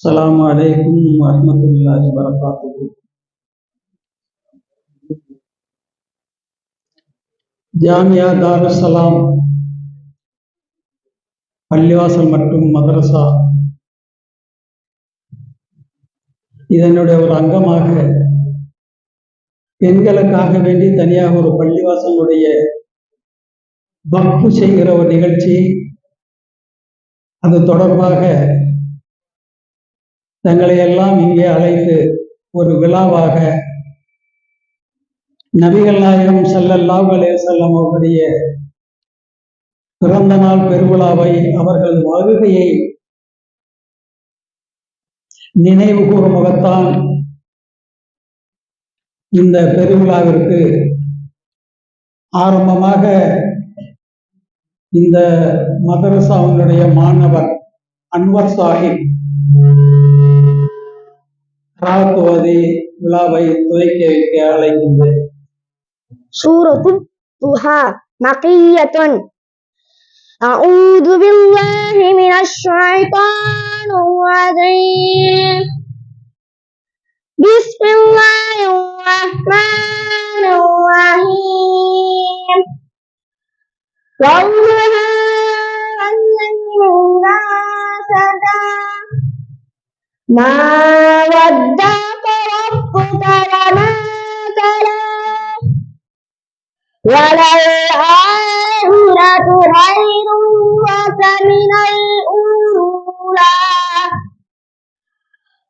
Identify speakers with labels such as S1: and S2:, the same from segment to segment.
S1: السلام عليكم ورحمة الله وبركاته ஜாமியா தாருசலாம் பள்ளிவாசல் மற்றும் மதரசா இதனுடைய ஒரு அங்கமாக பெண்களுக்காக வேண்டி தனியாக ஒரு பள்ளிவாசலுடைய வக்ஃபு செய்கிற ஒரு நிகழ்ச்சி அது தொடர்பாக தங்களை எல்லாம் இங்கே அழைத்து ஒரு விழாவாக நபிகள் நாயகம் ஸல்லல்லாஹு அலைஹி செல்லம் அவருடைய பிறந்த நாள் பெருவிழாவை அவர்கள் வருகையை நினைவு கூறும் முகத்தான் இந்த பெருவிழாவிற்கு ஆரம்பமாக இந்த மதரசாவினுடைய மாணவர் அன்வர் சாஹிப் ராத்துவதி விழாவை துவக்கி வைக்க அழைக்கின்றேன்
S2: سورة الضحى مقية أعوذ بالله من الشيطان الرجيم بسم الله الرحمن الرحيم والضحى والليل إذا سجى ما ودعك ربك وما قلى وللآخرة خير لك من الأولى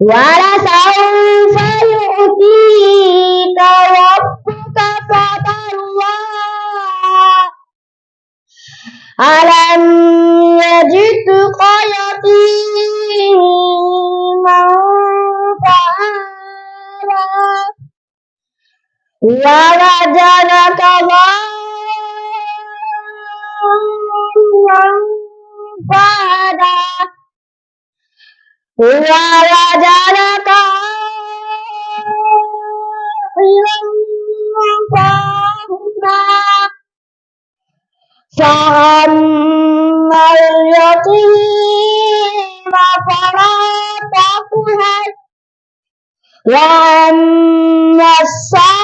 S2: ولسوف يؤتيك ووجدك ضالا فهدى ووجدك عائلا فأغنى فأما اليتيم فلا تقهر وأما السائل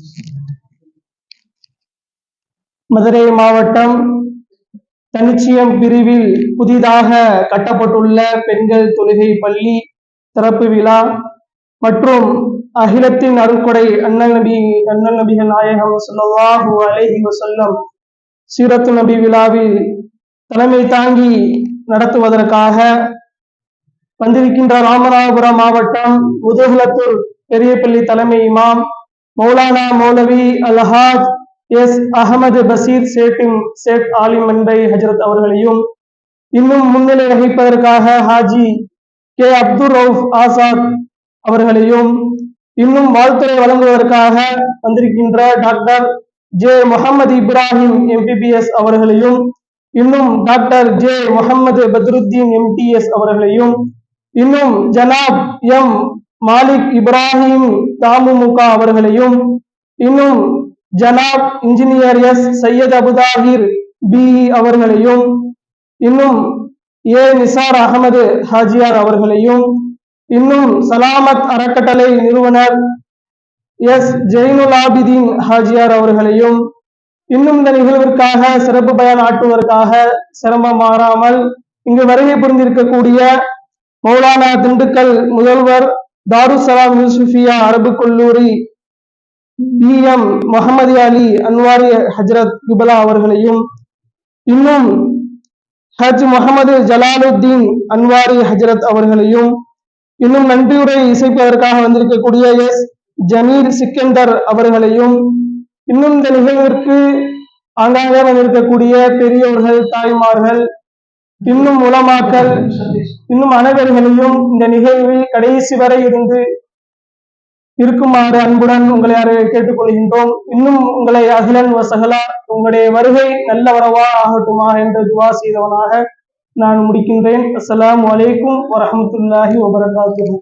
S3: மதுரை மாவட்டம் தனிச்சியம் பிரிவில் புதிதாக கட்டப்பட்டுள்ள பெண்கள் தொழுகை பள்ளி திறப்பு விழா மற்றும் அகிலத்தின் அருள்கொடை அண்ணல் நபி அண்ணல் நபிகள் நாயகம் ஸல்லல்லாஹு அலேஹி வசல்லம் சீரத்து நபி விழாவில் தலைமை தாங்கி நடத்துவதற்காக வந்திருக்கின்ற ராமநாதபுரம் மாவட்டம் முதுகுலத்தூர் பெரியப்பள்ளி தலைமை இமாம் மௌலானா மௌலவி அல்ஹாஜ் எஸ் அகமது பசீர் சேட்டின் சேட் ஆலிம் மண்டை ஹஜரத் அவர்களையும் இன்னும் முன்னிலை வகிப்பதற்காக ஹாஜி கே அப்துல் ரவுஃப் ஆசாத் அவர்களையும் இன்னும் வாழ்த்துறை வழங்குவதற்காக வந்திருக்கின்ற doctor J Mohammed Ibrahim MBBS அவர்களையும் இன்னும் doctor J Mohammed Badruddin MDS அவர்களையும் இன்னும் ஜனாப் எம் மாலிக் இப்ராஹிம் தாமுமுக அவர்களையும் இன்னும் ஜனாப் engineer S Syed Abuthahir B அவர்களையும் இன்னும் ஏ நிசார் அகமது ஹாஜியார் அவர்களையும் இன்னும் சலாமத் அறக்கட்டளை நிறுவனர் எஸ் ஜெயினுல் ஆபிதீன் ஹாஜியார் அவர்களையும் இன்னும் இந்த நிகழ்விற்காக சிறப்பு பயன் ஆட்டுவதற்காக சிரமம் மாறாமல் இங்கு வருகை புரிந்திருக்கக்கூடிய மௌலானா திண்டுக்கல் முதல்வர் தாருசலாம் யூசுஃபியா அரபு கல்லூரி பி எம் முகமது அலி அன்வாரி ஹஜரத் குபலா அவர்களையும் இன்னும் ஹஜ் முகமது ஜலாலுத்தீன் அன்வாரி ஹஜரத் அவர்களையும் இன்னும் நன்றியுரை இசைப்பதற்காக வந்திருக்கக்கூடிய எஸ். ஜமீர் சிக்கந்தர் அவர்களையும் இன்னும் இந்த நிகழ்விற்கு ஆங்காங்க வந்திருக்கக்கூடிய பெரியோர்கள் தாய்மார்கள் இன்னும் உலமாக்கல் இன்னும் அனைவர்களையும் இந்த நிகழ்வில் கடைசி வரை இருந்து இருக்குமாறு அன்புடன் உங்களை அறை- கேட்டுக்கொள்கின்றோம். இன்னும் உங்களை அகிலன் வசகலா உங்களுடைய வருகை நல்ல வரவா ஆகட்டுமா என்று துவா செய்தவனாக நான் முடிக்கின்றேன். அஸ்லாம் அலைக்கும் வரமத்துல்லாஹி வபரகாத்து